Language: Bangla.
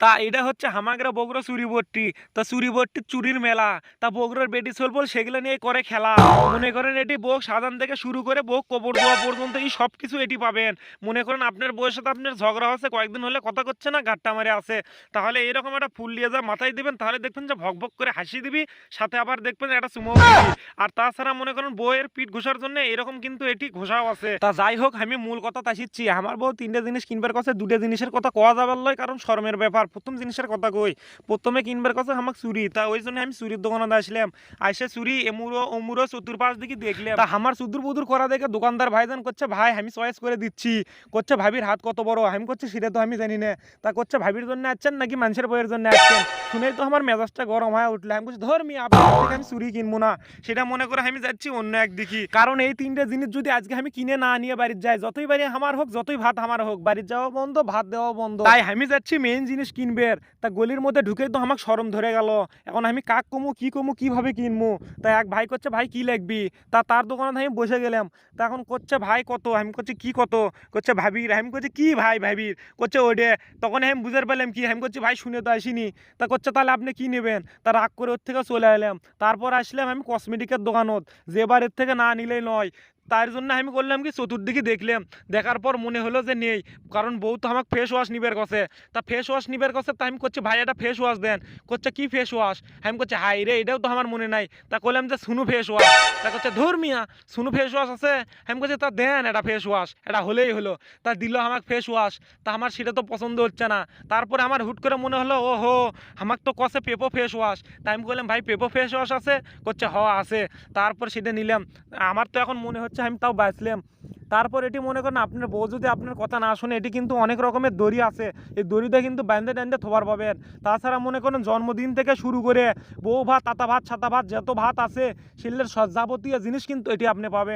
তা এটা হচ্ছে হামাগরা চুরি বট্টি তা চুরি বট্টি চুরির মেলা। তা বগুড়ার বেটি চলবল সেগুলো নিয়ে করে খেলা। মনে করেন এটি বোক সাজান থেকে শুরু করে বোক কবর দেওয়া পর্যন্ত এই সব কিছু এটি পাবেন। মনে করেন আপনার বউয়ের সাথে আপনার ঝগড়া হচ্ছে, কয়েকদিন হলে কথা করছে না, গাট্টা মারে আছে। তাহলে এরকম একটা ফুল নিয়ে যা মাথায় দিবেন, তাহলে দেখবেন যে ভক ভক করে হাসি দিবি, সাথে আবার দেখবেন একটা দিবি। আর তাছাড়া মনে করেন বউয়ের পিঠ ঘোষার জন্য এরকম কিন্তু এটি ঘোষাও আছে। তা যাই হোক, আমি মূল কথা তাসিচ্ছি আমার বউ তিনটে জিনিস কিনবার কাছে দুটো জিনিসের কথা কোয়া যাবার লয়, কারণ শর্মের ব্যাপার। প্রথম জিনিসের কথা কই, প্রথমে কিনবার কাছে আমাকে চুরি, তা ওই জন্য আমি চুরির দোকানে আসলাম। আইসে চুরি, এমুরো অমুরো চতুর্পাশ দিকে দেখলাম। তা আমার সুদূর বুদুর করা দেখে দোকানদার ভাইজান করছে ভাই, আমি চয়েস করে দিচ্ছি। করছে ভাবির হাত কত বড়? আমি করছি সেটা তো আমি জানি না। তা করছে ভাবির জন্য আসছেন নাকি মানুষের বইয়ের জন্য আসছেন? শুনেই তো আমার মেজাজটা গরম হয়ে উঠলে। আমি বলছি ধর মি আপনার আমি চুরি কিনবো না। সেটা মনে করে আমি যাচ্ছি অন্য একদিকে কারণ এই তিনটে জিনিস যদি আজকে আমি কিনে না নিয়ে বাড়ির যাই, যতই বাড়ি আমার হোক, যতই ভাত আমার হোক বাড়ির যাওয়া বন্ধ, ভাত দেওয়া বন্ধ। তাই আমি যাচ্ছি মেইন জিনিস কিনবের তা গলির মধ্যে ঢুকেই তো আমাকে সরম ধরে গেল। এখন আমি কাক কমু, কি কমু, কীভাবে কিনবো তা এক ভাই করছে ভাই, কি লাগবি? তা তার দোকানে আমি বসে গেলাম। তা এখন করছে ভাই, কত? আমি করছি কি কত? করছে ভাবির? আমি করছি কি ভাই, ভাবির? করছে ওডে তখন আমি বুঝতে পারলাম কি? আমি করছি ভাই, শুনে তো আসিনি। তা করছে তাহলে আপনি কি নেবেন? তা রাগ করে ওর থেকে চলে এলাম। তারপর আসলাম আমি কসমেটিকের দোকানত। যে এর থেকে না নিলেই নয়। তার জন্য আমি করলাম কি, চতুর্দিকে দেখলাম। দেখার পর মনে হলো যে নেই, কারণ বউ তো আমাকে ফেস ওয়াশ নিবের কাছে। তা ফেস ওয়াশ নিবের কাছে তা আমি করছি, ভাই, এটা ফেস ওয়াশ দেন। করছে, কি ফেস ওয়াশ আমি করছি, হাই রে, এটাও তো আমার মনে নাই। তা করলাম যে, সুনু ফেস ওয়াশ তা করছে, ধর মিয়া, সুনু ফেস ওয়াশ আছে? আমি করছি, তা দেন, এটা ফেস ওয়াশ এটা হলেই হলো। তা দিল আমাকে ফেস ওয়াশ তা আমার সেটা তো পছন্দ হচ্ছে না। তারপরে আমার হুট করে মনে হলো ও হো আমাকে তো কষে পেপো ফেস ওয়াশ তাই আমি বললাম, ভাই পেপো ফেস ওয়াশ আছে? করছে, হ, আছে। তারপর সেটা নিলাম। আমার তো এখন মনে হচ্ছে আমি তাও বাঁচলাম। তারপর এটি মনে করেন আপনার বউ যদি আপনার কথা না শুনে, এটি কিন্তু অনেক রকমের দড়ি আছে। এই দড়িটা কিন্তু ব্যান্ডে ট্যান্ডে থোবার পাবেন। তাছাড়া মনে করেন জন্মদিন থেকে শুরু করে বউ ভাত, তাতা ভাত, ছাতা ভাত, যত ভাত আছে শিল্লের সজ্জাবতীয় জিনিস কিন্তু এটি আপনি পাবেন।